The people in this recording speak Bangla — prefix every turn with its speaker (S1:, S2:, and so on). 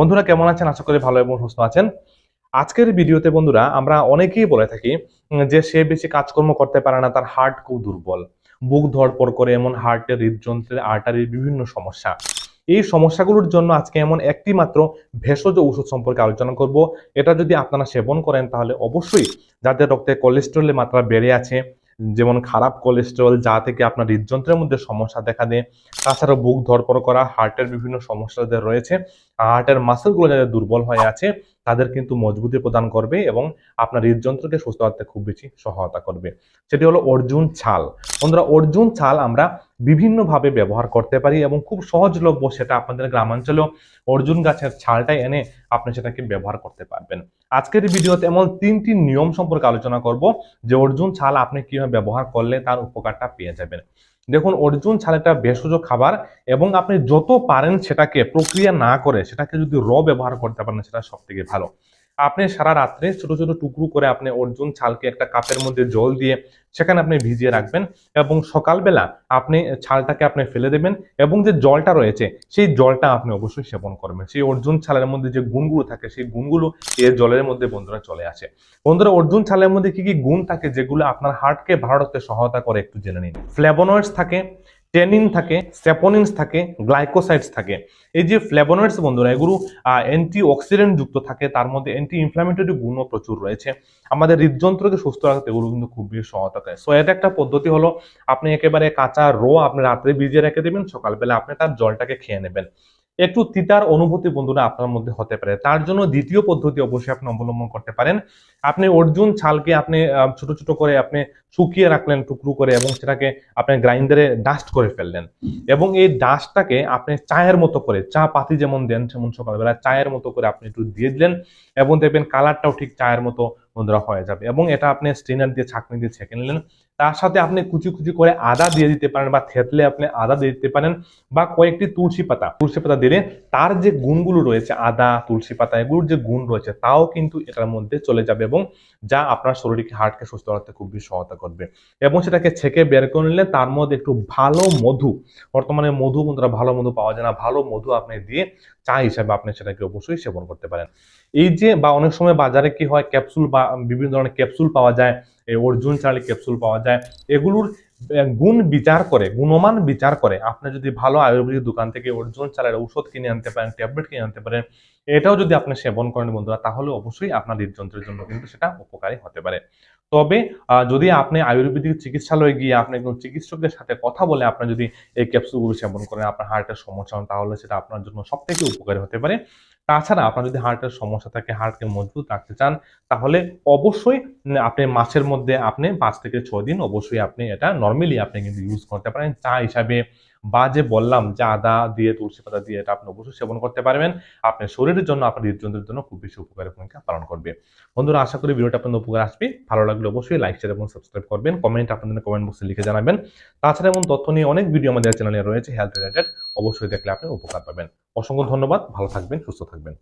S1: বন্ধুরা কেমন আছেন? আশা করি ভালো এবং সুস্থ আছেন। আজকের ভিডিওতে বন্ধুরা আমরা অনেকেই বলে থাকি যে সে বেশি কাজকর্ম করতে পারে না, তার হার্ট খুব দুর্বল। বুক ধড়পড় করে, এমন হার্টের হৃদযন্ত্রের আর্টারির বিভিন্ন সমস্যা। এই সমস্যাগুলোর জন্য আজকে এমন একটি মাত্র ভেষজ ঔষধ সম্পর্কে আলোচনা করব। এটা যদি আপনারা সেবন করেন, তাহলে অবশ্যই যাদের রক্তে কোলেস্টেরলের মাত্রা বেড়ে আছে, যেমন খারাপ কোলেস্টেরল যা থেকে আপনার হৃদযন্ত্রের মধ্যে সমস্যা দেখা দেয় তাছাড়া বুক ধরপড় করা হার্টের বিভিন্ন সমস্যা রয়েছে হার্টের মাসেলগুলো যাদের দুর্বল হয়ে আছে, তাদের কিন্তু মজবুতি প্রদান করবে এবং আপনার হৃদযন্ত্রকে সুস্থ রাখতে খুব বেশি সহায়তা করবে। সেটি হলো অর্জুন ছাল। বন্ধুরা, অর্জুন ছাল আমরা বিভিন্নভাবে ব্যবহার করতে পারি এবং খুব সহজলভ্য সেটা আপনাদের গ্রামাঞ্চলেও অর্জুন গাছের ছালটা এনে আপনি সেটাকে ব্যবহার করতে পারবেন। আজকের ভিডিওতে এমন তিনটি নিয়ম সম্পর্কে আলোচনা করব যে অর্জুন ছাল আপনি কীভাবে ব্যবহার করলে তার উপকারটা পেয়ে যাবেন। দেখুন, অর্জুন ছাল একটা ভেষজ খাবার এবং আপনি যত পারেন সেটাকে প্রক্রিয়া না করে সেটাকে যদি র ব্যবহার করতে পারেন, সেটা সব থেকে ভালো। আপনি সারা রাত্রে ছোট ছোট টুকরো করে আপনি অর্জুন ছালকে একটা কাপের মধ্যে জল দিয়ে সেখানে আপনি ভিজিয়ে রাখবেন এবং সকালবেলা আপনি ছালটাকে আপনি ফেলে দেবেন এবং যে জলটা রয়েছে, সেই জলটা আপনি অবশ্যই সেবন করবেন। সেই অর্জুন ছালের মধ্যে যে গুণগুলো থাকে, সেই গুণগুলো এই জলের মধ্যে বন্ধুরা চলে আসে। বন্ধুরা, অর্জুন ছালের মধ্যে কি কি গুণ থাকে, যেগুলো আপনার হার্টকে ভালো রাখতে সহায়তা করে একটু জেনে নিন। ফ্লেভোনয়েডস থাকে টেনিন থাকে স্যাপোনিনস থাকে গ্লাইকোসাইডস থাকে। এই যে ফ্লেভোনয়েডস বন্ধুরা, এগুলো অ্যান্টি অক্সিডেন্ট যুক্ত থাকে, তার মধ্যে অ্যান্টি ইনফ্লামেটরি গুণও প্রচুর রয়েছে। আমাদের হৃদযন্ত্রকে সুস্থ রাখতে এগুলো কিন্তু খুবই সহায়তা করে। সো এটা একটা পদ্ধতি হলো, আপনি একেবারে কাঁচা রো আপনি রাত্রে ভিজিয়ে রেখে দেবেন, সকালবেলা আপনি তার জলটাকে খেয়ে নেবেন। একটু তিতার অনুভূতি বন্ধুরা আপনার মধ্যে হতে পারে। তার জন্য দ্বিতীয় পদ্ধতি অবশ্যই আপনি অবলম্বন করতে পারেন। আপনি অর্জুন ছালকে আপনি ছোট ছোট করে আপনি শুকিয়ে রাখলেন টুকরো করে এবং সেটাকে আপনি গ্রাইন্ডারে ডাস্ট করে ফেললেন। এবং এই ডাস্টটাকে আপনি চায়ের মতো করে, চা পাতি যেমন দেন সেমন সকালবেলা চায়ের মতো করে আপনি একটু দিয়ে দিলেন এবং দেখবেন কালারটাও ঠিক চায়ের মতো বন্ধুরা হয়ে যাবে। এবং এটা আপনি স্ট্রেনার দিয়ে ছাঁকনি দিয়ে ছেঁকে নিলেন। তার সাথে আপনি কুচি কুচি করে আদা দিয়ে দিতে পারেন বা থেতলে আপনি আদা দিয়ে দিতে পারেন বা কয়েকটি তুলসী পাতা। তুলসী পাতা দিলে তার যে গুণগুলো রয়েছে, আদা, তুলসী পাতা, এগুলোর যে গুণ রয়েছে, তাও কিন্তু এটার মধ্যে চলে যাবে এবং যা আপনার শরীরকে, হার্টকে সুস্থ রাখতে খুব বেশি সহায়তা করবে। এবং সেটাকে ছেঁকে বের করে নিলে তার মধ্যে একটু ভালো মধু, বর্তমানে মধু বন্ধুরা ভালো মধু পাওয়া যায় না, ভালো মধু আপনি দিয়ে চা হিসাবে আপনি সেটাকে অবশ্যই সেবন করতে পারেন। এই যে বা অনেক সময় বাজারে কি হয়, ক্যাপসুল বা বিভিন্ন ধরনের ক্যাপসুল পাওয়া যায় অর্জুন চার্লি ক্যাপসুল পাওয়া যায়। এগুলোর গুণ বিচার করে, গুণমান বিচার করে। আপনি যদি ভালো আয়ুর্বেদিক দোকান থেকে অর্জুন চালের ঔষধ কিনে আনতে পারেন, ট্যাবলেট কিনে আনতে পারেন, এটাও যদি আপনি সেবন করেন বন্ধুরা, তাহলে অবশ্যই আপনার হৃদযন্ত্রের জন্য কিন্তু সেটা উপকারী হতে পারে। তবে যদি আপনি আয়ুর্বেদিক চিকিৎসালয়ে গিয়ে আপনি একজন চিকিৎসকদের সাথে কথা বলে আপনি যদি এই ক্যাপসুলগুলো সেবন করেন, আপনার হার্টের সমস্যা তাহলে সেটা আপনার জন্য সব থেকে উপকারী হতে পারে। তাছাড়া আপনার যদি হার্টের সমস্যা থাকে হার্টকে মজবুত রাখতে চান, তাহলে অবশ্যই আপনি মাসের মধ্যে আপনি পাঁচ থেকে ছ দিন অবশ্যই আপনি এটা নর্মালি আপনি কিন্তু ইউজ করতে পারেন। চা হিসাবে বা যে বললাম যে আদা দিয়ে, তুলসী পাতা দিয়ে এটা আপনি অবশ্যই সেবন করতে পারবেন। আপনার শরীরের জন্য, আপনার হৃদযন্ত্রের জন্য খুব বেশি উপকারী ভূমিকা পালন করবে। বন্ধুরা, আশা করি ভিডিওটা আপনাদের উপকার আসবে। ভালো লাগলে অবশ্যই লাইক শেয়ার এবং সাবস্ক্রাইব করবেন। কমেন্ট আপনাদের কমেন্ট বক্সে লিখে জানাবেন। তাছাড়া এবং তথ্য নিয়ে অনেক ভিডিও আমাদের চ্যানেলে রয়েছে। হেলথ রিলেটেড অবশ্যই দেখলে আপনি উপকার পাবেন। অসংখ্য ধন্যবাদ। ভালো থাকবেন, সুস্থ থাকবেন।